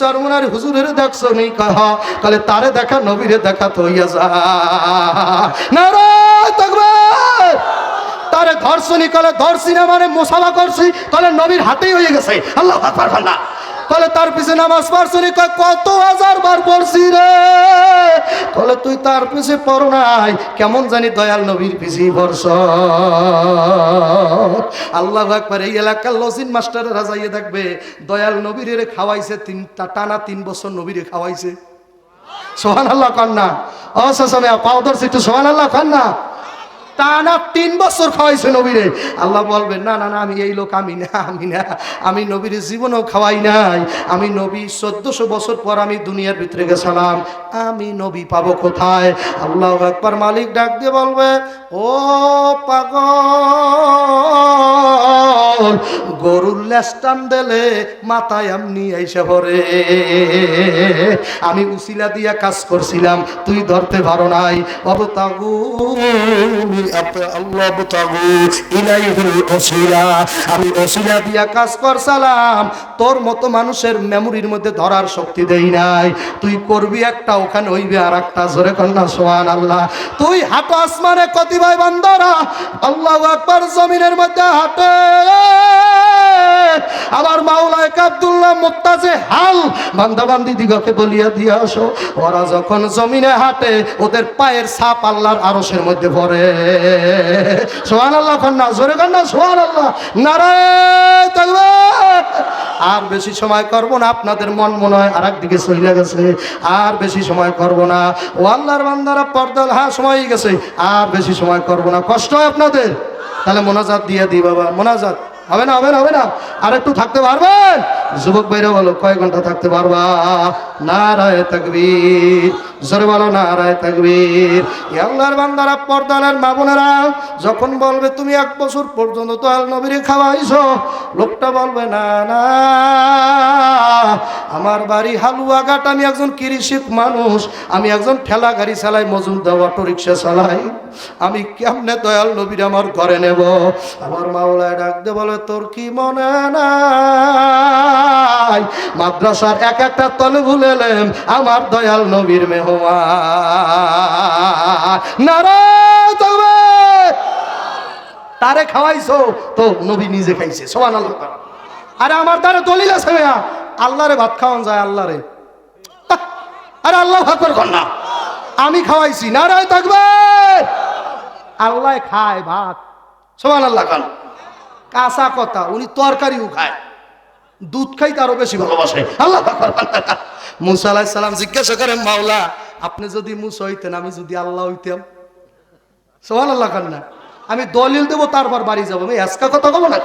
সরমুনার হুজুরের দেখছ নেই কহ কলে তারে দেখা, নবীরে দেখা তো হইয়া যা। তাকবীর। তারে ধর্ষণী কলে ধর্ষি মানে মোসাফা করছি তাহলে নবীর হাতেই হয়ে গেছে। আল্লাহ আকবার কলে তার পিছে নামাজ পড়ছি কয়, কত হাজার বার পড়ছি রে? কলে তুই তার পিছে পড়ো নাই। কেমন জানি দয়াল নবীর পিছে পড়ছ। আল্লাহ একবার এই এলাকার লসিন মাস্টারেরা যাইয়ে দেখবে, দয়াল নবীর খাওয়াইছে তিন টানা তিন বছর নবীরে খাওয়াইছে। সোহান আল্লাহ কন্যা অসমে পাও ধরছে একটু সোহান আল্লাহ কন্যা। টানা তিন বছর খাওয়াইছে নবীরে। আল্লাহ বলবেন, না না না, আমি এই লোক, আমি না আমি না, আমি নবীর জীবনেও খাওয়াই নাই। আমি নবী, চোদ্দশো বছর পর আমি দুনিয়ার ভিতরে গেছিলাম। আমি নবী পাবো কোথায়? আল্লাহ একবার মালিক ডাক দিয়ে বলবে, ও পাগল! গরুর লেস্টান দিলে মাথায় আমনি আইসা ভরে আমি উসিলা দিয়া কাজ করছিলাম, তুই ধরতে পারো নাই। অবতাগু আল্লাহ অবতাগু আমি দিয়া কাজ তোর মতো মানুষের মেমোরির মধ্যে ধরার শক্তি দেই নাই। তুই করবি একটা, ওখানে হইবে আর একটা জোরে কন্যা আল্লাহ তুই হাঁটো আসমানে কতি ভাই বান্দরা, আল্লাহ জমিনের মধ্যে হাঁটে। আবার মাওলায় আব্দুল্লাহ মুত্তাজে হাল বান্দা বান্দি দিগকে বলিয়া দিয়া আসো। ওরা যখন জমিনে হাঁটে, ওদের পায়ের ছাপ আল্লাহর আরশের মধ্যে পড়ে। সোহান আল্লাহ কন্যা, জোরে কন্যা সোহান আল্লাহ নারায় আর বেশি সময় করব না, আপনাদের মন মনে হয় আর একদিকে চলে গেছে। আর বেশি সময় করব না। ও আল্লাহর বান্দারা পর্দাল হ্যাঁ সময় গেছে। আর বেশি সময় করব না। কষ্ট হয় আপনাদের? তাহলে মোনাজাত দিয়ে দিই বাবা, মোনাজাত। হবে না হবে না হবে না। আর একটু থাকতে পারবেন? যুবক বাইরে বলো, কয় ঘণ্টা থাকতে পারবা? নারায় তাকবীর। যখন বলবে, তুমি এক বছর পর্যন্ত তো আল খাওয়াইছো, লোকটা বলবে, না না। আমার বাড়ি আমি একজন কৃষিক মানুষ। আমি একজন ঠেলা গাড়ি চালাই মজুমদার অটো রিক্সা চালাই। আমি কেমনে দয়াল নবীর আমার ঘরে নেব? আমার মাওলায় ডাকতে বলে, তোর কি মনে নাই? মাদ্রাসার এক একটা তলে ভুলেলেম আমার দয়াল নবীর তারে খাওয়াইছো তো নবী নিজে খাইছে সোমান আল্লাহ আরে আমার তারে দলিল আছে ভাইয়া। আল্লাহরে ভাত খাওয়ান যায় আল্লাহরে। আহ, আরে আল্লাহ ভাকর কর না। আমি খাওয়াইছি নারায় থাকবে আল্লাহ খায় ভাত সোমান আল্লাহ খান। কাঁচা কথা উনি তরকারিও খায়। দুধ খাইতে আরও বেশি ভালোবাসে। আল্লাহ। মুসা আলাইহিস সালাম জিজ্ঞাসা করেন, মাওলা, আপনি যদি মুসা হইতেন, আমি যদি আল্লাহ হইতাম? সোহান আল্লাহ খান না। আমি দলিল দেবো, তারপর বাড়ি যাব। আমি এসকা কথা বলব না?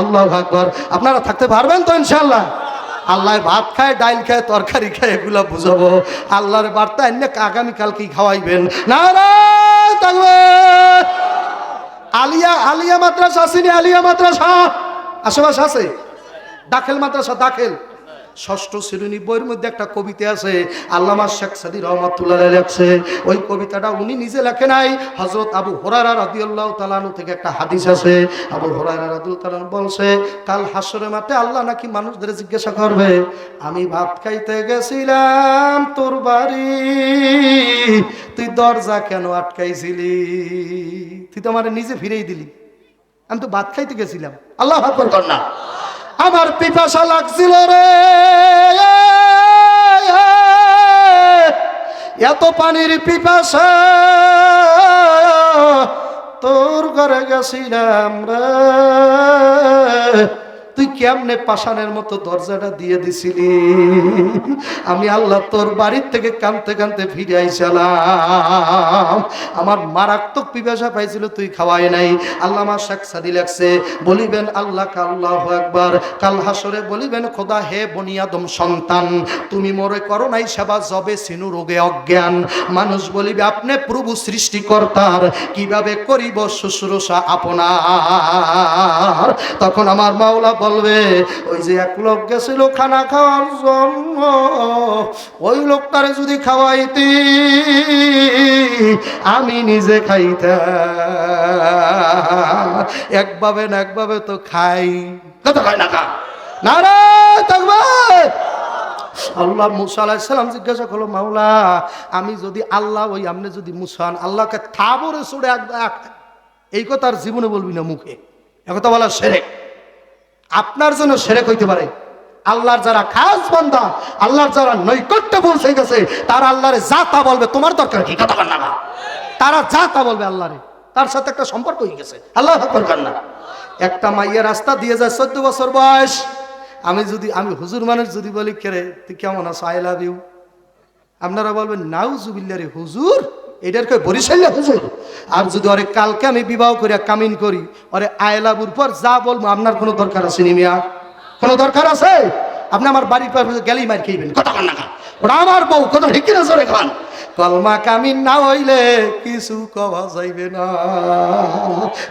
আল্লাহ আকবর। আপনারা থাকতে পারবেন তো ইনশাল্লাহ আল্লাহ ভাত খায়, ডাইল খায়, তরকারি খায়, এগুলো বুঝাবো। আল্লাহর বার্তা এনে আগামীকাল কি খাওয়াইবেন? না আলিয়া আলিয়া মাদ্রাসা আসেনি আলিয়া মাদ্রাসা। আশেপাশে আছে? দাখেল মাদ্রাসা, দাখেল। ষষ্ঠ শ্রেণি বইয়ের মধ্যে একটা কবিতা আছে, আল্লামা শেখ সাদি রহমতুল্লাহ লেখছে। ওই কবিতাটা উনি নিজে লেখে নাই হজরত আবু হরারা রাদিউল্লাহ তালানু থেকে একটা হাদিস আছে। আবু হরারা রাদিউল তালান বলছে, কাল হাসরে মাঠে আল্লাহ নাকি মানুষদের জিজ্ঞাসা করবে, আমি ভাত খাইতে গেছিলাম তোর বাড়ি, তুই দরজা কেন আটকাইছিলি? তুই তো আমার নিজে ফিরেই দিলি। আমি তো ভাত খাইতে গেছিলাম। আল্লাহ কর না। আমার পিপাসা লাগছিল রে। এত পানির পিপাসা তোর ঘরে গেছিলাম রে। তুই কেমনে পাষাণের মতো দরজাটা দিয়ে দিছিলি? আমি আল্লাহ তোর বাড়ির থেকে কানতে কানতে ফিরে আইসালাম। আমার মারাত্মক পিপাসা পাইছিল, তুই খাওয়াই নাই। আল্লাহ আমার সাদি লাগছে বলিবেন আল্লাহ আল্লাহ একবার কাল হাসরে বলিবেন, খোদা হে বনিয়াদম সন্তান, তুমি মরে করো নাই সেবা জবে সিনু রোগে অজ্ঞান। মানুষ বলিবে, আপনি প্রভু সৃষ্টিকর্তার, কীভাবে করিব শুশ্রূষা আপনার? তখন আমার মাওলা বলবে, ওই যে এক লোক গেছিল খানা খাওয়ার জন্য, ওই লোকটারে যদি খাওয়াইতি, আমি নিজে খাইতাম। একভাবে না একভাবে তো খাই। না আল্লাহ মুসা আলাইসালাম জিজ্ঞাসা করল, মাওলা, আমি যদি আল্লাহ ওই আমনে যদি মুসান আল্লাহকে থাবরে ছুড়ে এক এই কথা আর জীবনে বলবি না মুখে। একথা বলা সেরে। আপনার জন্য সেরেক হইতে পারে। আল্লাহর যারা খাস বান্দা, আল্লাহর যারা নৈকট্য পৌঁছে গেছে তারা আল্লাহরে যা তা বলবে, তোমার দরকার কি? কথা বল না তারা যা তা বলবে আল্লাহরে। তার সাথে একটা সম্পর্ক হয়ে গেছে। আল্লাহ দরকার না। একটা মাইয়া রাস্তা দিয়ে যায়, চোদ্দ বছর বয়স। আমি যদি, আমি হুজুর মানুষ যদি বলি কেরে তুই কেমন আছো? আই লাভ ইউ আপনারা বলবেন নাও জুবিল্লারে হুজুর। এটার কে বরিশাল্লা হুজুর আর যদি অরে কালকে আমি বিবাহ করিয়া কামিন করি অরে আয়লাবুর পর যা বলব, আপনার কোনো দরকার আছে নিমিয়া কোনো দরকার আছে? আপনি আমার বাড়ির পর গেলেই মার খেয়েবেন কথা কন না খান। ওটা আমার বউ কত ঠিক কিনা জোরে খান কলমা কামিন না হইলে কিছু কওয়া যাইবে না।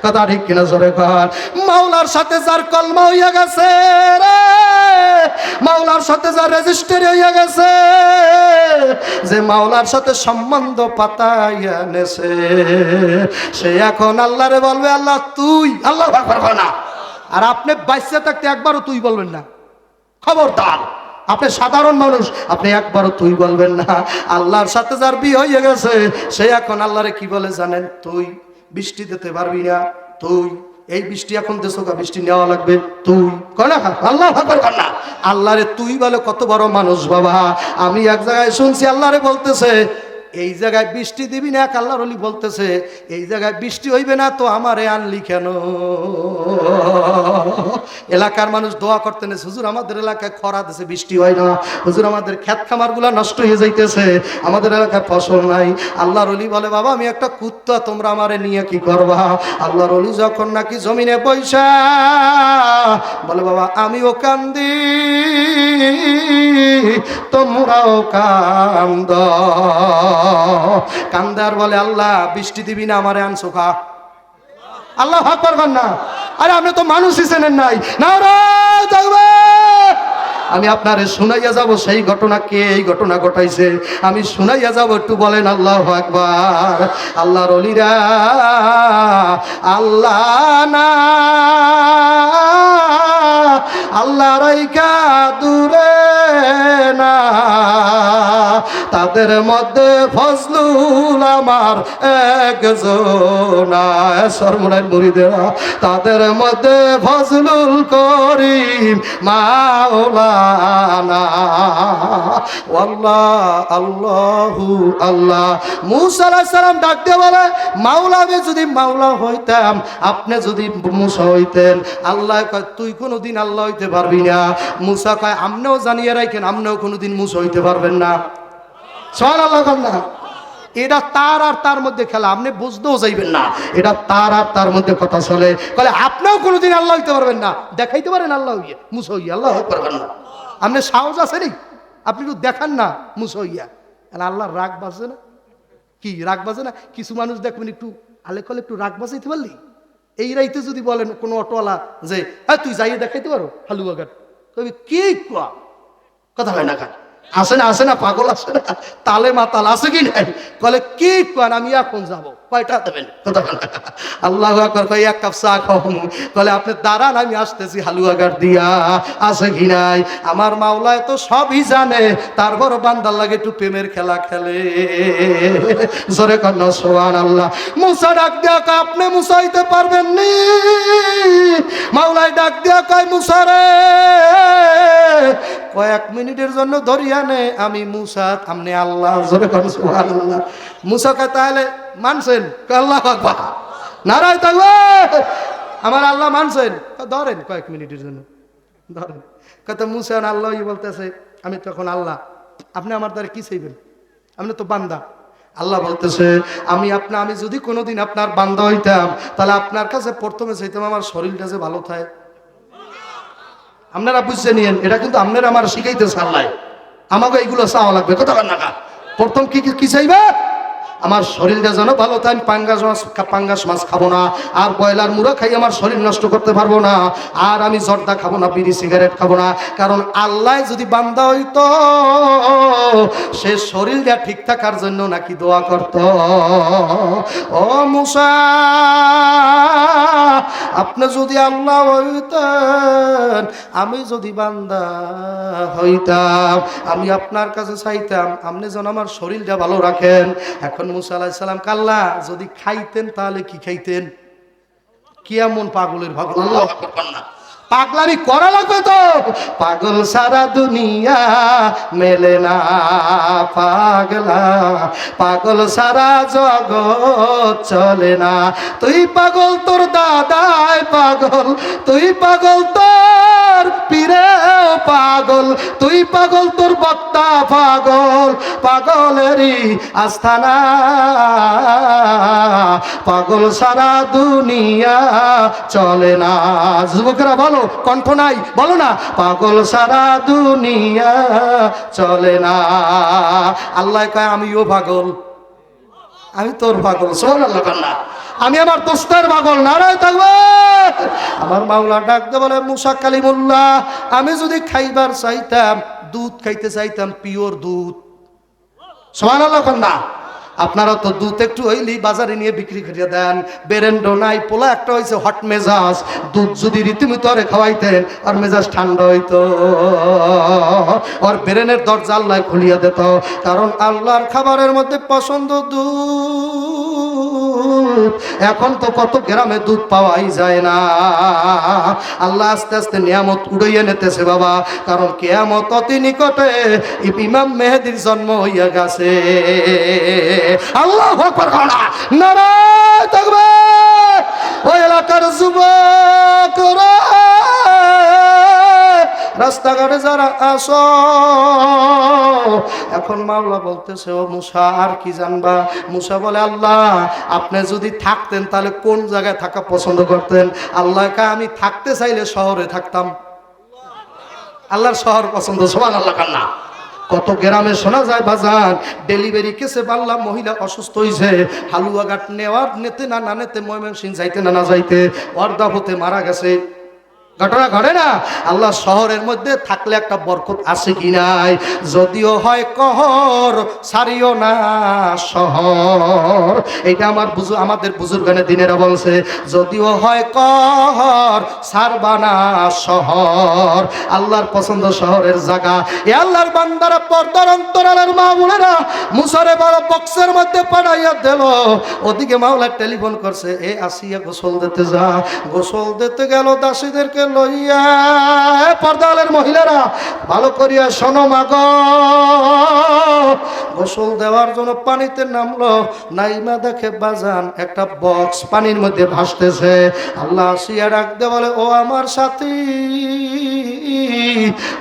কথা ঠিক কিনা সরে খান মাওলার সাথে যার কলমা হইয়া গেছে রে, মাওলার সাথে যার রেজিস্টারি হইয়া গেছে, যে মাওলার সাথে সম্বন্ধ পাতাইয়া নেছে, সে এখন আল্লাহরে বলবে, আল্লাহ, তুই, আল্লাহ না। আর আপনি বাইসে থাকতে একবারও তুই বলবেন না। খবরদার। আপনি সাধারণ মানুষ, আপনি একবারও তুই বলবেন না, আল্লাহর সাথে যার বিয়ে হয়ে গেছে, সে এখন আল্লাহরে কি বলে জানেন? তুই বৃষ্টি দিতে পারবি না, তুই। এই বৃষ্টি এখন দেশো বৃষ্টি নেওয়া লাগবে, তুই। আল্লাহ না। আল্লাহরে তুই বলে কত বড় মানুষ বাবা। আমি এক জায়গায় শুনছি, আল্লাহরে বলতেছে এই জায়গায় বৃষ্টি দিবি না, এক আল্লাহর অলি বলতেছে, এই জায়গায় বৃষ্টি হইবে না তো আমারে আনলি কেন? এলাকার মানুষ দোয়া করতে করতেন হুজুর আমাদের এলাকায় খরা দেশে বৃষ্টি হয় না। হুজুর আমাদের ক্ষেত খামারগুলা নষ্ট হয়ে যাইতেছে, আমাদের এলাকায় ফসল নাই। আল্লাহর অলি বলে, বাবা, আমি একটা কুত্তা, তোমরা আমারে নিয়ে কি করবা? আল্লাহর অলি যখন নাকি জমিনে পয়সা, বলে, বাবা, আমিও কান্দি, তোমরাও কান্দ। কান্দার বলে, আল্লাহ, বৃষ্টি দিবি না, আমারে আনছো খা। আল্লাহ ভাগ পারবেন না। আরে, আপনি তো মানুষই চেনেন নাই। না আমি আপনারে শুনাইয়া যাব, সেই ঘটনা কে, এই ঘটনা ঘটাইছে। আমি শুনাইয়া যাব, একটু বলেন, আল্লাহ আকবার। আল্লাহর অলিরা, আল্লাহ না। আল্লাহ রাইকা দূরে না। তাদের মধ্যে ফজলুল আমার একজনা সরমনের মুড়িদেরা তাদের মধ্যে ফজলুল করিম মাওলানা। আল্লাহ, আল্লাহু, আল্লাহ। মুসা সালাম ডাক দিয়ে বলে, মাওলা, আমি যদি মাওলা হইতাম, আপনি যদি মুসা হইতেন, আল্লাহ তুই কোনোদিন আল্লাহ হইতে পারবি না। মুসা কয়, আমনেও জানিয়ে রাখেন আমনেও কোনোদিন মুসা হইতে পারবেন না। সল আল্লাহ না এটা তার আর তার মধ্যে খেলা, আপনি বুঝতেও যাইবেন না। এটা তার আর তার মধ্যে কথা চলে। বলে আপনিও কোনোদিন আল্লাহ হইতে পারবেন না। দেখাইতে পারেন আল্লাহ হইয়া, মুসা হইয়া, আল্লাহ হইতে পারবেন না। আপনি সাহস আছে নি? আপনি একটু দেখান না মুসা হইয়া। আর আল্লাহর রাগ বাজে না? কি, রাগ বাজে না? কিছু মানুষ দেখবেন একটু আলে কলে একটু রাগ বাজাইতে পারলি? এই রাইতে যদি বলেন কোনো অটোওয়ালা যে হ্যাঁ তুই যাইয়ে দেখাইতে পারো? হালুয়া ঘাট কবি কি কথা হয় না খান আসে না আসে না পাগল আসে না তালে মাতাল আছে কি নাই? কলে কি কোয়ান আমি এখন যাব? কয়টা দেবেন। আল্লাহ এক কাপ চা খাওয়াম কলে আপনি দাঁড়ান আমি আসতেছি হালুয়া গার দিয়া। আছে কি নাই? আমার মাওলায় তো সবই জানে তারপর বান্দার লাগে একটু প্রেমের খেলা খেলে। জোরে কন্যা সোহান আল্লাহ মুসা ডাক দিয়া কয়, আপনি মুসাইতে পারবেন নি? মাওলায় ডাক দিয়া কয় মুসারে কয়েক মিনিটের জন্য ধরিয়া নে আমি মুসা আপনি আল্লাহ আল্লাহ মুসাকে তাহলে মানছেন? আল্লাহ নারায় থাকবে আমার আল্লাহ মানছেন। ধরেন কয়েক মিনিটের জন্য। ধরেন। কত মুসেন আল্লাহ বলতেছে, আমি তখন আল্লাহ। আপনি আমার দ্বারা কি চাইবেন? আপনি তো বান্দা। আল্লাহ বলতেছে, আমি আপনা, আমি যদি কোনোদিন আপনার বান্দা হইতাম, তাহলে আপনার কাছে প্রথমে চাইতাম আমার শরীরটা যে ভালো থাকে। আপনারা বুঝছে নিয়েন, এটা কিন্তু আপনারা আমার শিখাইতেছে আল্লাহ। আমাকে এইগুলো চাওয়া লাগবে। কথা না প্রথম কি- কি চাইবে? আমার শরীরটা যেন ভালো তাই আমি পাঙ্গাস মাছ পাঙ্গাস মাছ খাব না। আর ব্রয়লার মুড়া খাই আমার শরীর নষ্ট করতে পারব না। আর আমি জর্দা খাব না, বিড়ি, সিগারেট খাব না। কারণ আল্লাহ যদি বান্দা হইতো, সে শরীরটা ঠিক থাকার জন্য নাকি দোয়া করত। ও মুসা, আপনি যদি আল্লাহ হইতেন, আমি যদি বান্দা হইতাম, আমি আপনার কাছে চাইতাম, আপনি যেন আমার শরীরটা ভালো রাখেন। এখন মুসা আলাহিসাল্লাম কাল্লা যদি খাইতেন তাহলে কি খাইতেন? কি এমন পাগলের পাগল না। পাগলামি করা লাগবে তো। পাগল সারা দুনিয়া মেলে না পাগলা। পাগল সারা জগৎ চলে না। তুই পাগল তোর দাদাই পাগল তুই পাগল তোর পীরে পাগল, তুই পাগল, তোর বক্তা পাগল, পাগলেরই আস্থানা পাগল সারা দুনিয়া চলে না। যুবকরা, বলো, কণ্ঠ নাই, বলো না, পাগল সারা দুনিয়া চলে না। আল্লাহ কয়, আমিও পাগল। আমি তোর পাগল শোন আল্লাহ আমি আমার দোস্তের পাগল, নারায় থাকবে। আমার মাওলা ডাকতে বলে, মুসা কালিমুল্লাহ, আমি যদি খাইবার চাইতাম, দুধ খাইতে চাইতাম, পিওর দুধ। সোহান আল্লাহ আপনারা তো দুধ একটু হইলি বাজারে নিয়ে বিক্রি করে দেন। বেরেন্ডো নাই, পোলা একটা হয়েছে হট মেজাজ। দুধ যদি রীতিমতো আরে খাওয়াইতেন, আর মেজাজ ঠান্ডা হইতো। আর বেরেনের দরজা আল্লাহ খুলিয়া দিত। কারণ আল্লাহর খাবারের মধ্যে পছন্দ দুধ। এখন তো কত গ্রামে দুধ পাওয়াই যায় না। আল্লাহ আস্তে আস্তে নিয়ামত উড়াইয়া নিতেছে বাবা। কারণ কেয়ামত অতি নিকটে ইমাম মেহেদির জন্ম হইয়া গেছে। আল্লাহ থাকবে। ওই এলাকার যুবকরা রাস্তাঘাটে যারা আসো এখন মাওলা বলতেছে, ও মুসা, আর কি জানবা? মুসা বলে, আল্লাহ, আপনি যদি থাকতেন, তাহলে কোন জায়গায় থাকা পছন্দ করতেন? আল্লাহকে আমি থাকতে চাইলে শহরে থাকতাম। আল্লাহর শহর পছন্দ সমান আল্লাহ কান্না কত গ্রামে শোনা যায় বাজার ডেলিভারি কেসে পারলাম মহিলা অসুস্থ হয়েছে হালুয়া ঘাট নেওয়ার নেতে না না নেতে ময়মনসিং যাইতে না না যাইতে অর্ধা হতে মারা গেছে। ঘটনা ঘটে না? আল্লাহ শহরের মধ্যে থাকলে একটা বরকত আছে কি নাই? যদিও হয় কহর সারিও না শহর। এটা আমার বুঝু আমাদের বুজুর্গানে দিনেরা বলছে, যদিও হয় কহর সারবানা শহর। আল্লাহর পছন্দ শহরের জায়গা। এ আল্লাহর বান্দারা পর্দার অন্তরালের মা বোনেরা মুসারে বড় বক্সের মধ্যে পাঠাইয়া দিল। ওদিকে মাওলা টেলিফোন করছে, এ আসিয়া গোসল দিতে যা। গোসল দিতে গেল দাসীদেরকে লইয়া পর্দালের মহিলারা, ভালো করিয়া শোনো মাগ। গোসল দেওয়ার জন্য পানিতে নামলো, নাইমা দেখে বাজান একটা বক্স পানির মধ্যে ভাসতেছে। আল্লাহ আসিয়া ডাকতে বলে, ও আমার সাথী,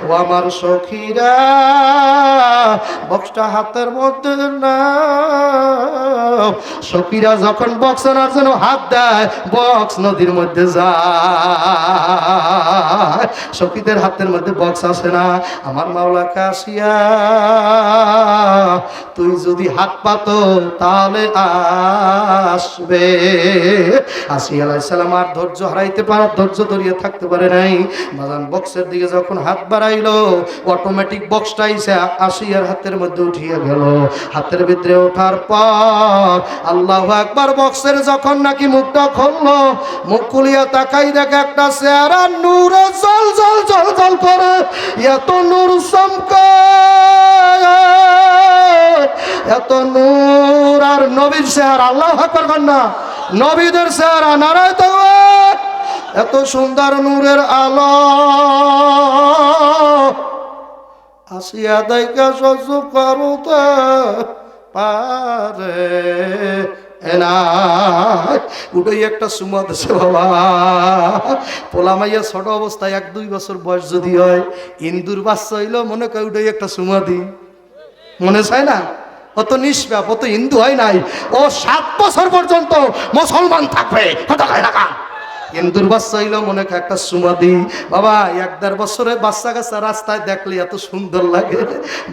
ও আমার সখীরা বক্সটা হাতের মধ্যে না সখীরা যখন বক্স আনার জন্য হাত দেয় বক্স নদীর মধ্যে যায়। সখীদের হাতের মধ্যে বক্স আসে না। আমার মাওলা কাশিয়া, তুই যদি হাত পাতো তাহলে আসবে। আসি আলাইসালাম আর ধৈর্য হারাইতে পারার ধৈর্য ধরিয়ে থাকতে পারে নাই। বাজান বক্সের দিকে যখন হাত বাড়াইলো অটোমেটিক বক্সটা এসে আসিয়ার হাতের মধ্যে উঠিয়ে গেল। হাতের ভিতরে ওঠার পর আল্লাহ একবার বক্সের যখন নাকি মুখটা খুললো, মুখ খুলিয়া তাকাই দেখে একটা চেহারা নূরে জল জল জল জল করে। এত নূর চমকায় এত নূর আর নবীর চেহারা, আল্লাহ করবেন না। নবীদের চেহারা নারায় এত সুন্দর নূরের আলো। আসিয়া দাইকা সহ্য করতে পারে। না, উঠেই একটা সুমা দেশে বাবা। পোলা মাইয়া ছোট অবস্থায় এক দুই বছর বয়স যদি হয়, ইন্দুর বাচ্চা হইল মনে করে উঠেই একটা সুমা মনে চায় না? অত নিষ্পাপ অত হিন্দু হয় নাই। ও সাত বছর পর্যন্ত মুসলমান থাকবে। কথা কয় না? হিন্দুর বাচ্চা হইল মনে একটা সুমা দিই। বাবা, এক দেড় বছরে বাচ্চা কাচ্চা রাস্তায় দেখলে এত সুন্দর লাগে।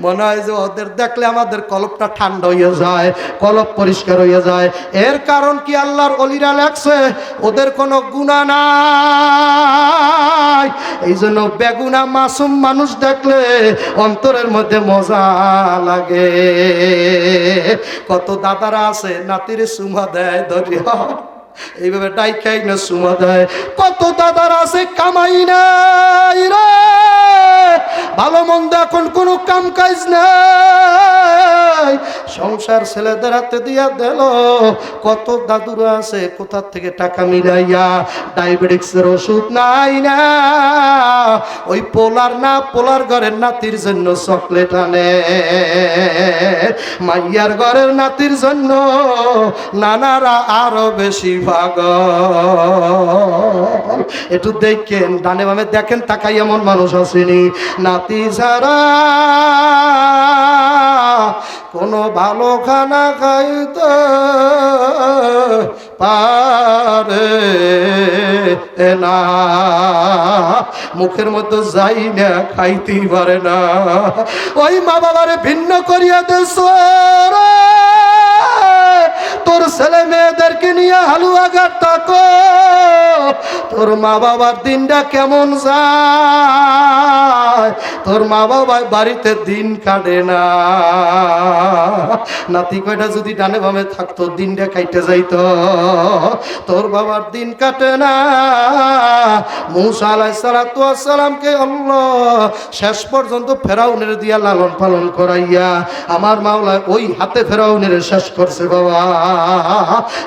মনে হয় যে ওদের দেখলে আমাদের কলপটা ঠান্ডা হয়ে যায়, কলপ পরিষ্কার হয়ে যায়। এর কারণ কি আল্লাহর অলিরা লাগছে ওদের কোনো গুণা নাই। এই জন্য বেগুনা মাসুম মানুষ দেখলে অন্তরের মধ্যে মজা লাগে। কত দাদারা আছে, নাতির সুমা দেয় দরিয়া। এইভাবে ডাইকাই না, সুমা দেয় কত দাদার আছে, কামাই নাই রে। ভালো মন্দ এখন কোনো কাম কাজ নাই। সংসার ছেলেদের হাতে দিয়া দিল। কত দাদুরা আছে কোথা থেকে টাকা মিলাইয়া ডায়াবেটিক্সের ওষুধ নাই না। ওই পোলার না, পোলার ঘরের নাতির জন্য চকলেট আনে। মাইয়ার ঘরের নাতির জন্য নানারা আরও বেশি ভাগ একটু দেখেন, ডানে বামে দেখেন তাকাই এমন মানুষ আসেনি। নাতি ছাড়া কোনো ভালো খানা খাইতে পারে না। মুখের মধ্যে যাই না, খাইতেই পারে না। ওই মা বাবারে ভিন্ন করিয়া দেশ তোর ছেলে মেয়েদেরকে নিয়ে হালুয়া ঘাট থাকো। তোর মা বাবার দিনটা কেমন যায়? তোর মা বাবা বাড়িতে দিন কাটে না। নাতি কয়টা যদি ডানে বামে থাকতো, দিনটা কাইটে যাইতো। তোর বাবার দিন কাটে না। মুসা আলাইসালামকে আল্লাহ শেষ পর্যন্ত ফেরাউনের দিয়া লালন পালন করাইয়া, আমার মাওলা ওই হাতে ফেরাউনের শেষ করছে বাবা।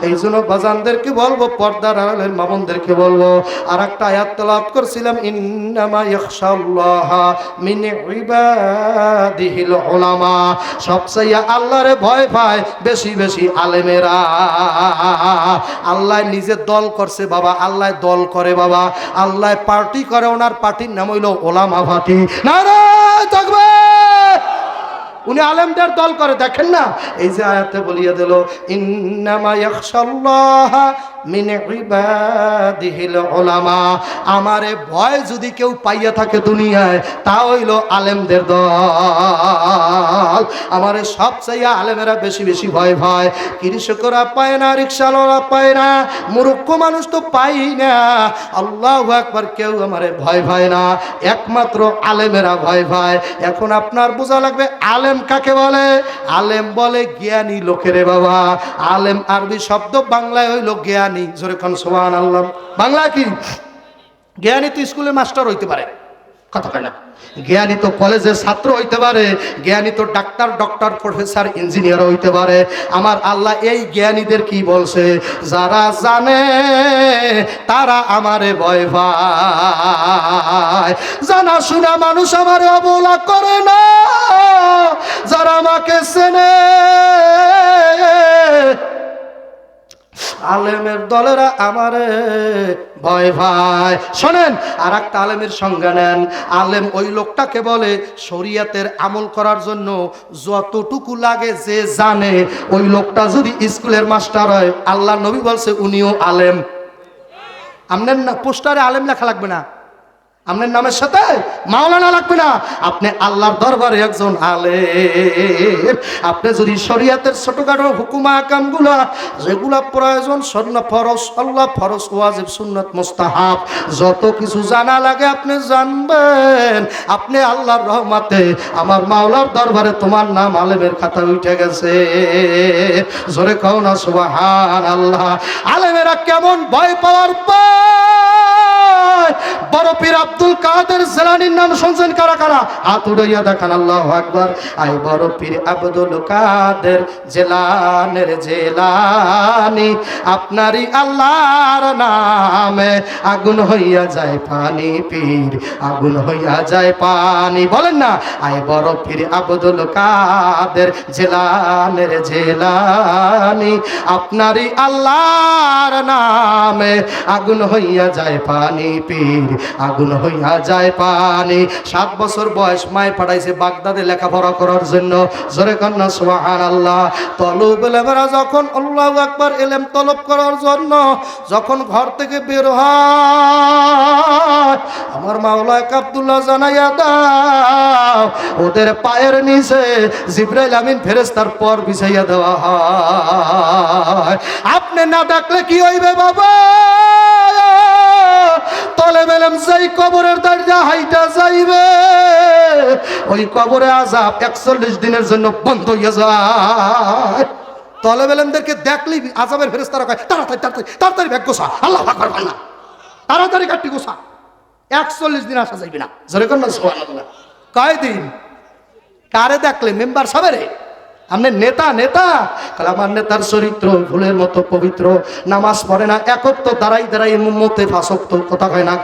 এই জন্য বাজানদেরকে বলব, পর্দার আড়ালের মামনদেরকে বলব আর একটা আয়াত তেলাওয়াত করছিলাম, ইন্নামা মিন ইবাদিহিল উলামা। সবচেয়ে আল্লাহরে ভয় পায় বেশি বেশি আলেমেরা। আল্লাহ নিজে দল করছে বাবা, আল্লাহ দল করে বাবা, আল্লাহ পার্টি করে, ওনার পার্টির নাম হইল ওলামা নারায় থাকবে উনি আলেমদের দল করে, দেখেন না? এই যে আয়াতে বলিয়ে দিল উলামা। আমারে ভয় যদি কেউ পাইয়া থাকে দুনিয়ায়, তা হইল আলেমদের দল। আমারে সব চাইয়া আলেমেরা বেশি বেশি ভয় ভয়। কৃষকরা পায় না রিক্সাওয়ালা পায় না, মূর্খ মানুষ তো পাই না। আল্লাহ একবার কেউ আমারে ভয় ভয় না। একমাত্র আলেমেরা ভয় ভয়। এখন আপনার বোঝা লাগবে আলেম কাকে বলে? আলেম বলে জ্ঞানী লোকেরে বাবা। আলেম আরবি শব্দ বাংলায় হইল জ্ঞানী। জোরে খান সোহান আল্লাহ বাংলা কি? জ্ঞানী তো স্কুলে মাস্টার হইতে পারে। কথা না। জ্ঞানী তো কলেজের ছাত্র হইতে পারে জ্ঞানী তো ডাক্তার, ডক্টর, প্রফেসর, ইঞ্জিনিয়ার হইতে পারে। আমার আল্লাহ এই জ্ঞানীদের কি বলছে? যারা জানে, তারা আমারে ভয় পায়। জানা শোনা মানুষ আমারে অবলা করে না। যারা আমাকে চেনে আলেমের দলেরা আমারে ভয় ভাই। শোনেন আর একটা আলেমের সংজ্ঞা নেন। আলেম ওই লোকটাকে বলে, শরিয়াতের আমল করার জন্য যতটুকু লাগে যে জানে, ওই লোকটা যদি স্কুলের মাস্টার হয়, আল্লাহ নবী বলছে, উনিও আলেম। আপনার না, পোস্টারে আলেম লেখা লাগবে না। আপনার নামের সাথে মাওলানা লাগবে না। আপনি আল্লাহর দরবারে একজন আলে আপনি যদি শরিয়াতের ছোটখাটো হুকুমা কামগুলা যেগুলা প্রয়োজন স্বর্ণ ফরস আল্লাহ ফরস ওয়াজিব, সুন্নত, মোস্তাহাব, যত কিছু জানা লাগে আপনি জানবেন। আপনি আল্লাহর রহমাতে আমার মাওলার দরবারে তোমার নাম আলেমের খাতা উঠে গেছে। জোরে কও না সুবহান আল্লাহ আলেমেরা কেমন ভয় পাওয়ার বড় পীর আব্দুল কাদের জেলানির নাম শুনছেন কারা কারা? দেখান, আল্লাহ আকবার। আই বড় পীর আব্দুল কাদের জেলানের জেলানি, আপনারই আল্লাহর নামে আগুন হইয়া যায় পানি পীর, আগুন হইয়া যায় পানি। বলেন না আই বড় পীর আব্দুল কাদের জেলানের জেলানি, আপনারই আল্লাহর নামে আগুন হইয়া যায় পানি পীর। আগুন হইয়া যায় পানি। সাত বছর বয়স মায় পাঠাইছে বাগদাদে লেখাপড়া করার জন্য। জোরে কন্যা সোহান আল্লাহ তলব এলেমেরা যখন আল্লাহ একবার এলেম তলব করার জন্য যখন ঘর থেকে বের হয়, আমার মাওলা এক আব্দুল্লাহ জানাইয়া দাও, ওদের পায়ের নিচে জিব্রাইল আমিন ফেরেস্তার পর বিছাইয়া দেওয়া হয়। আপনি না ডাকলে কি হইবে বাবা? ওই কবরে আজাব একচল্লিশ দিনের জন্য বন্ধ হয়ে যায়। তলে বেলেমদেরকে দেখলেই আজাবের ফেরেস তারা কয়, তাড়াতাড়ি তাড়াতাড়ি তাড়াতাড়ি ব্যাগ গোসা আল্লাহ করবেন না। তাড়াতাড়ি কাটি গোসা একচল্লিশ দিন আসা যাইবে না। যেরকম না কয় দিন কারে দেখলে? মেম্বার সবেরে? আপনি নেতা নেতা। আমার নেতার চরিত্র ভুলের মতো পবিত্র। নামাজ পড়ে না একত্র দাঁড়াই দাঁড়াই মতে ফাঁসক্ত। কথা কয় না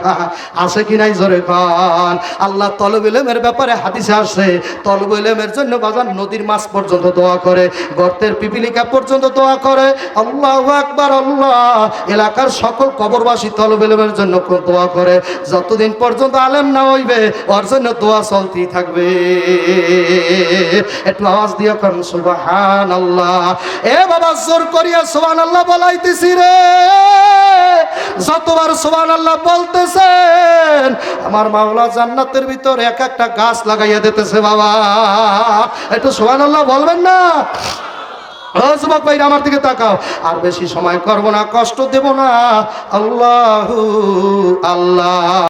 আছে কি নাই জোরে খান আল্লাহ তলব ইলেমের ব্যাপারে হাদিসে আসে, তলব জন্য বাজার নদীর মাছ পর্যন্ত দোয়া করে, গর্তের পিপিলিকা পর্যন্ত দোয়া করে। আল্লাহ একবার আল্লাহ। এলাকার সকল কবরবাসী তলব জন্য দোয়া করে। যতদিন পর্যন্ত আলেম না হইবে, ওর জন্য দোয়া চলতেই থাকবে। একটু আওয়াজ দিয়ে করেন সুবাহান আল্লাহ এ বাবা, জোর করিয়া সুবান আল্লাহ বলাইতেছি রে। যতবার সুবান আল্লাহ বলতেছেন, আমার মাওলা জান্নাতের ভিতর এক একটা গাছ লাগাইয়া দিতেছে বাবা। একটু সুবান আল্লাহ বলবেন না? যুবক ভাইরা, আমার দিকে তাকাও। আর বেশি সময় করব না, কষ্ট দেব না। আল্লাহ আল্লাহ।